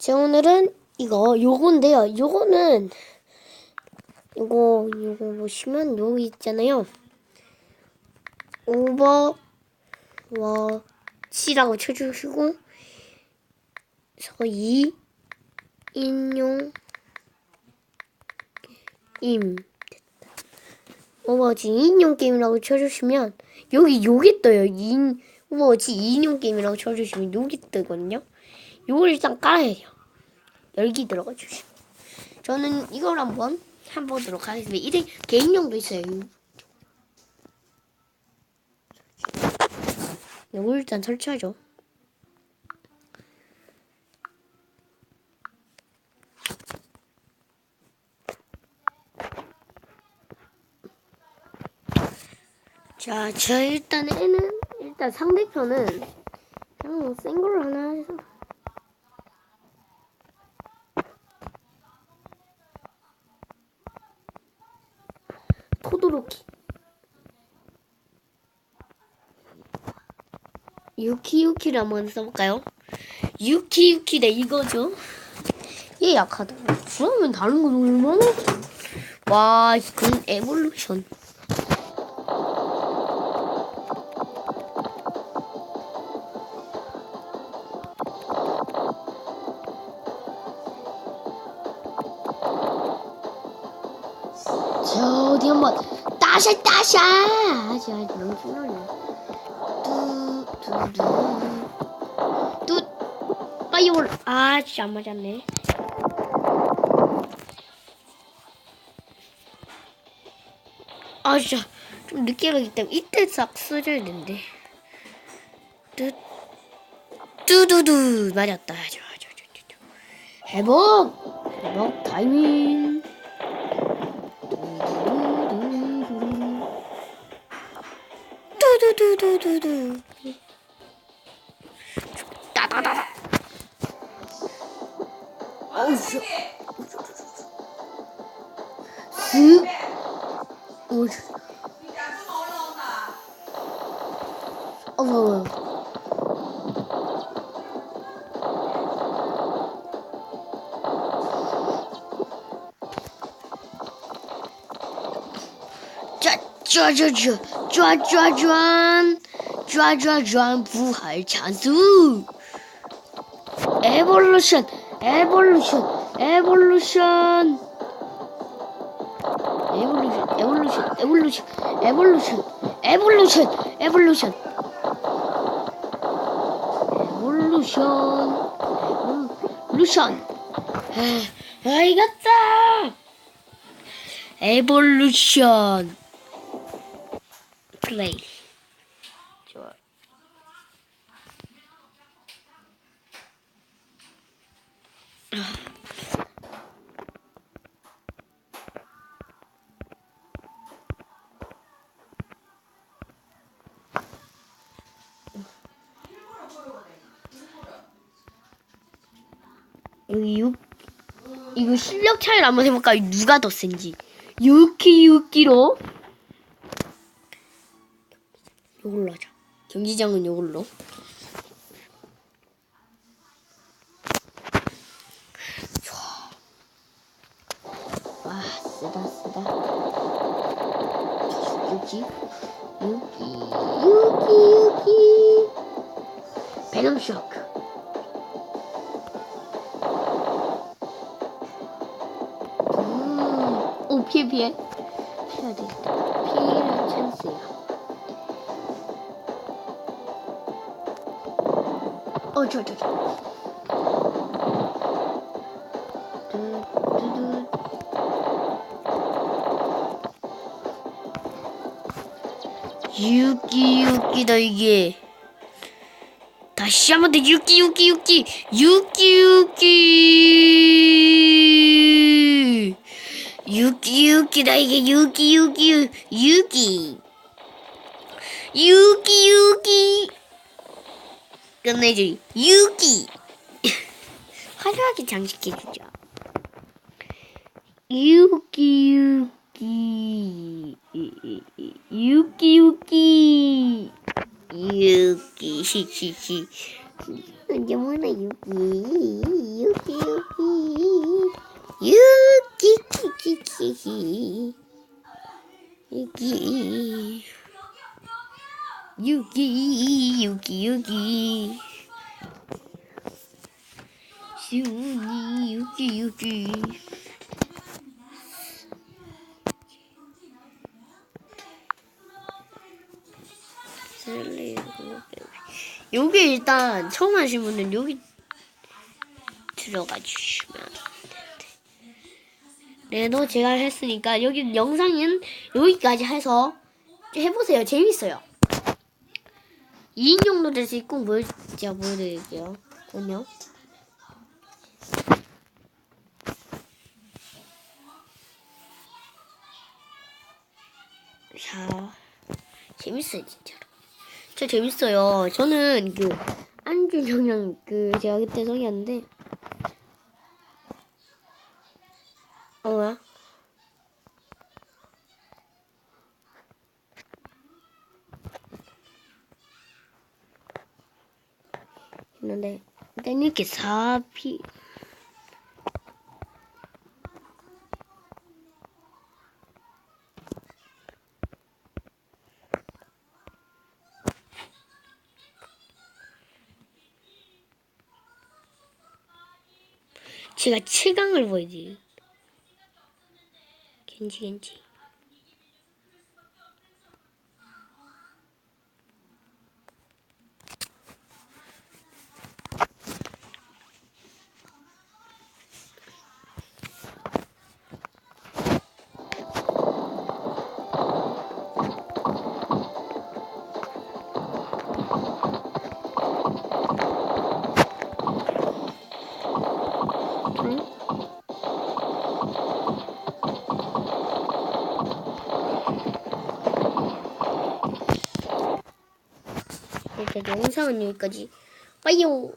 제 오늘은 이거 요건데요. 요거는 요거 요거 보시면 여기 있잖아요. 오버 워치라고 쳐주시고 저희 인용 임 오버워치 2인용 게임이라고 쳐주시면 여기 여기 떠요. 2인 오버워치 2인용 게임이라고 쳐주시면 여기 뜨거든요. 요걸 일단 깔아야 돼요. 열기 들어가 주시고 저는 이걸 한번 해보도록 하겠습니다. 이게 개인용도 있어요. 요걸 일단 설치하죠. 자, 저 일단 애는 일단 상대편은 그냥 센 걸로 하나 해서 토도로키 유키유키를 한번 써볼까요? 유키유키 네 이거죠? 얘 약하다. 그러면 다른 건 얼마나? 와, 이건 에볼루션. 저 어디 한번 따샤 따샤 하지 하지 너무 신나네 뚜뚜뚜 빨리 올. 아 진짜 안 맞았네. 아 진짜 좀 늦게 가기 때문에 이때 싹 쓰셔야 되는데. 뚜 뚜두두. 맞았다. 좋아 좋아 좋아 회복 회복 타이밍. 두두두두두 두 따다다다 어우 씨쓱 어우 씨 어우 짜짜짜짜 쫙쫙쫙 쫙쫙쫙 부활 찬수 에볼루션 에볼루션 에볼루션 에볼루션 에볼루션 에볼루션 에볼루션 에볼루션 에볼루션 에볼루션 에볼루션 아, 아 이겼다 에볼루션 플레이 좋아 여기 6 이거 실력 차이를 한번 해볼까요? 누가 더 센지. 6키 6키로. 요걸로 하자. 경기장은 요걸로 유키 유키 유키 유키 베놈 쇼크. 음, 오 피해 피해. 피해야 되겠다. 피해는 찬스야 어, 저, 저, 저. ゆきゆきだいげ。達者までゆきゆきゆき、ゆきゆき。ゆきゆきだいげ、ゆきゆきゆ、き。ゆきゆき。がない じゃん。ゆき。はるあきちゃんしけじゃん。ゆきゆき。 유키 유키 유키 유키 히히히 영원아 유키 유키 유키 유키 키키키키. 유키 유기 유기 유기. 시우니 유기 유기. 여기 일단 처음 하신 분은 여기 들어가 주시면. 네너 제가 했으니까 여기 영상은 여기까지 해서 해보세요. 재밌어요. 2인 정도 될수 있고 뭘 제가 보여드릴게요. 안녕 자 재밌어요 진짜로 저 재밌어요. 저는 그 안준영 형그 제가 그때 소개했는데. 어 뭐야? 했는데 일단 이렇게 사피 제가 7강을 보여드리 겐지 겐지 일단 영상은 여기까지. 빠이요